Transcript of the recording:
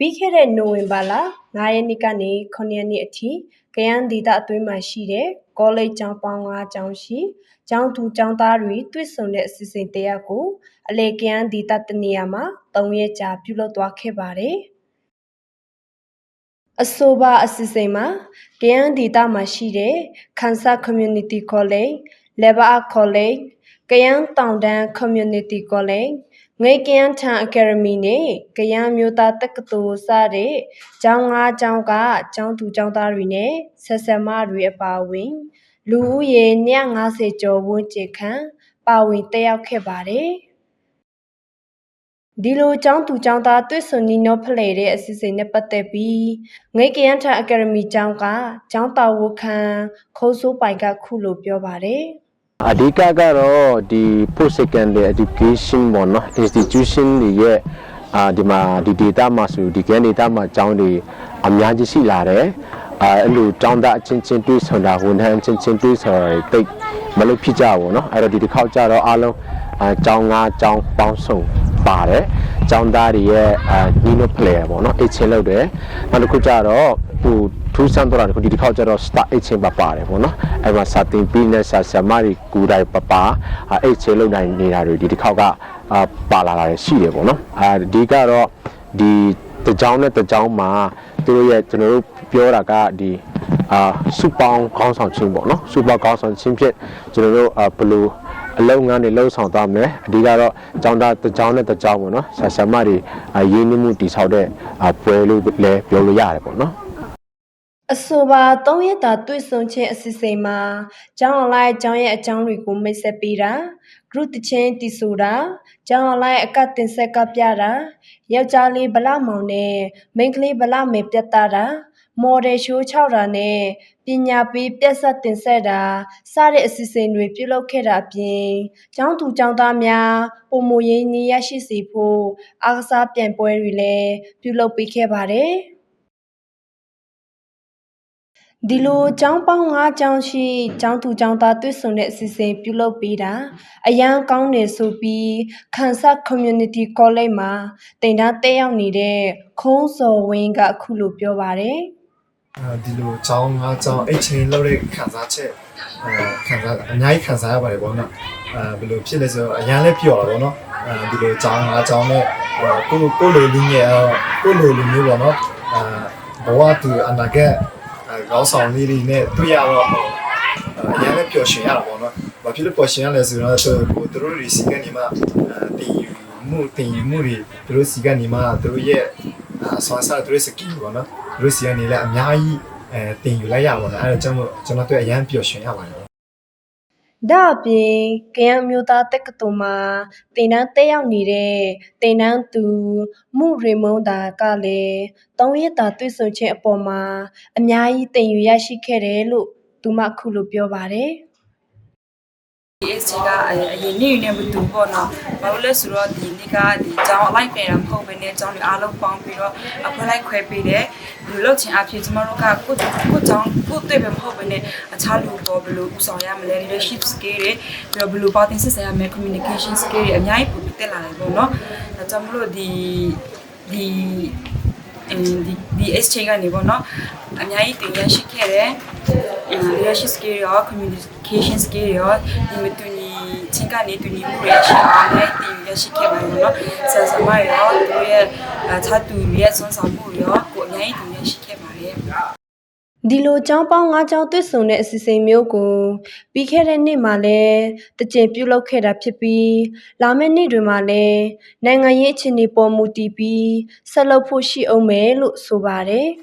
ပြီးခဲ့တဲ့နိုဝင်ဘာလ9ရက်နေ့ကနေ9ရက်နေ့အထိကယန်းဒေသအတွင်းမှာရှိတဲ့ကောလိပ်ကျောင်းပေါင်း9ကျောင်းရှိကျောင်းသူကျောင်းသားတွေတွေ့ဆုံတဲ့အစီအစဉ်တရားကိုအလေကယန်းဒေသတနေရာမှာ3ရက်ကြာပြုလုပ်သွားခဲ့ပါတယ်။အဆိုပါအစီအစဉ်မှာကယန်းဒေသမှာရှိတဲ့ခန်းစာ Community College, Level Up College, ကယန်းတောင်တန်း Community College ငွေကယန်းထံအကယ်ဒမီနဲ့ကယန်းမျိုးသားတက္ကသိုလ်စတဲ့ကျောင်း၅ကျောင်းကကျောင်းသူကျောင်းသားတွေနဲ့ဆက်ဆက်မတွေအပါအဝင် လူဦးရေ250ကျော်ဝန်းကျင်ခန့်ပါဝင်တက်ရောက်ခဲ့ပါတယ်ဒီလိုကျောင်းသူကျောင်းသားတွေ့ဆုံနီးနှောဖလှယ်တဲ့အစီအစဉ်နဲ့ပတ်သက်ပြီးငွေကယန်းထံအကယ်ဒမီကျောင်းကကျောင်းတော်ဝခံခိုးစိုးပိုင်ကခုလိုပြောပါတယ်။ အဓိကကတော့ဒီ post secondary education ပေါ့နော် institution တွေရဲ့အာဒီမှာဒီ data မှာဆိုဒီ gain data မှာအကြောင်းတွေအများကြီးရှိလာတယ်အဲအဲ့လိုတောင်းတအချင်းချင်းတွေးဆောင်တာဝန်ထမ်းအချင်းချင်းတွေးဆောင်တာတိတ်မလုပ်ဖြစ်ကြဘူးเนาะအဲ့တော့ဒီတစ်ခေါက်ကြတော့အားလုံးအကြောင်း၅အကြောင်းပေါင်းစုံပါတယ်ကျောင်းသားတွေရဲ့အနီနိုဖလေပေါ့နော်အချင်းလောက်တယ်နောက်တစ်ခုကြတော့ဟို ထူးဆန်းတော့ဒီတစ်ခေါက်ကျတော့ star အချင်းပါပါတယ်ပေါ့နော်အဲ့မှာစာတင်ပြီးနဲ့ဆာဆာမတွေကူတိုင်းပပအဲ့ချင်းလုံနိုင်နေတာတွေဒီတစ်ခေါက်ကအာပါလာတာရှိတယ်ပေါ့နော်အာဒီကတော့ဒီတကြောင်နဲ့တကြောင်မှာသူတို့ရဲ့ကျွန်တော်တို့ပြောတာကဒီအာစုပေါင်းခေါင်းဆောင်ချင်းပေါ့နော်စုပေါင်းခေါင်းဆောင်ချင်းဖြစ်ကျွန်တော်တို့အာဘယ်လိုအလုံးငန်းတွေလှုပ်ဆောင်သွားမယ်အဓိကတော့ကျောင်းသားတကြောင်နဲ့တကြောင်ပေါ့နော်ဆာဆာမတွေအာရင်းနှီးမှုတည်ဆောက်တဲ့အာပွဲလို့လည်းပြောလို့ရတယ်ပေါ့နော် အဆိုပါ၃ရက်တာတွေ့ဆုံခြင်းအစီအစဉ်မှာကျောင်းအလိုက်ကျောင်းရဲ့အကြောင်းတွေကိုမိတ်ဆက်ပေးတာ group တချင်းတီဆိုတာကျောင်းအလိုက်အကတ်တင်ဆက်ကပြတာယောက်ျားလေးဗလမောင်နဲ့မိန်းကလေးဗလမယ်ပြတ်တာတာမော်ဒယ်ရှိုး6တာနဲ့ပညာပေးပြက်ဆက်တင်ဆက်တာစတဲ့အစီအစဉ်တွေပြုလုပ်ခဲ့တာအပြင်ကျောင်းသူကျောင်းသားများပုံမရင်းနည်းရရှိစေဖို့အားကစားပြိုင်ပွဲတွေလည်းပြုလုပ်ပေးခဲ့ပါတယ်။ ဒီလိုကျောင်းပေါင်း၅ကျောင်းရှိကျောင်းသူကျောင်းသားတွေ့ဆုံတဲ့အစီအစဉ်ပြုလုပ်ပေးတာအရန်ကောင်းတယ်ဆိုပြီးခန်ဆာ community college မှာတင်ဒန်းတက်ရောက်နေတဲ့ခုံးစော်ဝင်းကအခုလိုပြောပါတယ်ဒီလိုကျောင်း၅ကျောင်း exchange လုပ်တဲ့ခံစားချက်ခံစားအများကြီးခံစားရပါတယ်ပေါ့နော်အဲဘယ်လိုဖြစ်လဲဆိုတော့အရန်လည်းပျော်တာပေါ့နော်အဲဒီလိုကျောင်း၅ကျောင်းနဲ့ကိုကိုလိုလူငယ်ကိုလိုလူမျိုးပေါ့နော်အဲဘဝသူအနာဂတ် ကောင်းဆောင်လေးတွေနဲ့တွေ့ရတော့အရန်လည်းပျော်ရွှင်ရတာပေါ့နော်ဘာဖြစ်လို့ပျော်ရွှင်ရလဲဆိုတော့ကိုသူတို့တွေစီကနေမှတင်ယူမှုတင်ယူမှုတွေသူတို့စီကနေမှသူတို့ရဲ့ဆွမ်းစားသူတို့စကီပေါ့နော်သူတို့စီကနေလည်းအများကြီးအဲတင်ယူလိုက်ရပါတော့အဲဒါကြောင့်မို့ကျွန်တော်တို့အရန်ပျော်ရွှင်ရပါတယ် ဒါအပြင်ကရန်မျိုးသားတက္ကသိုလ်မှာတင်တန်းတက်ရောက်နေတဲ့တင်တန်းသူမှုရေမုံတာကလည်း၃ရက်တာတွေ့ဆုံခြင်းအပေါ်မှာအများကြီးတင်ယူရရှိခဲ့တယ်လို့သူမအခုလိုပြောပါတယ်။ DSC ကအရင်နေ့နဲ့မတူပေါ့နော်။ဘာလို့လဲဆိုတော့ဒီနေ့ကဒီကျောင်းအလိုက်နေတာမဟုတ်ဘဲနဲ့ကျောင်းတွေအားလုံးပေါင်းပြီးတော့အဖွဲ့လိုက်ခွဲပေးတယ်။ဒီလောက်ချင်းအဖြစ်ကျမတို့ကကိုကိုကျောင်းကိုတွေ့ပဲမဟုတ်ဘဲနဲ့အခြားလူပေါ်ဘယ်လိုဦးဆောင်ရမလဲ leadership skill တွေပြီးတော့ဘယ်လိုပါတင်ဆက်ဆံရမလဲ communication skill တွေအများကြီးပို့တက်လာတယ်ပေါ့နော်။ဒါကြောင့်မလို့ဒီဒီအင်းဒီဒီ exchange ကနေပေါ့နော်အများကြီးတင်ရရှိခဲ့တယ် leadership skill ရော communication skill ရောဒီမတူညီချင်းကနေတူညီမှုရရှိအောင်လည်းတင်ရရှိခဲ့ပါတယ်နော်ဆရာဆရာမရောတို့ရဲ့အခြားသူတွေရဲ့ဆွမ်းဆောင်မှုရောကိုအများကြီးတင်ရရှိခဲ့ပါတယ်ဒီလိုကျောင်းပေါင်း၅ကျောင်းတွေ့ဆုံတဲ့အစီအစဉ်မျိုးကိုပြီးခဲ့တဲ့နှစ်မှာလည်းတကြိမ်ပြုလုပ်ခဲ့တာဖြစ်ပြီးလာမယ့်နှစ်တွေမှာလည်းနိုင်ငံရေးအခြေအနေပေါ်မူတည်ပြီးဆက်လုပ်ဖို့ရှိအောင်မယ်လို့ဆိုပါတယ်။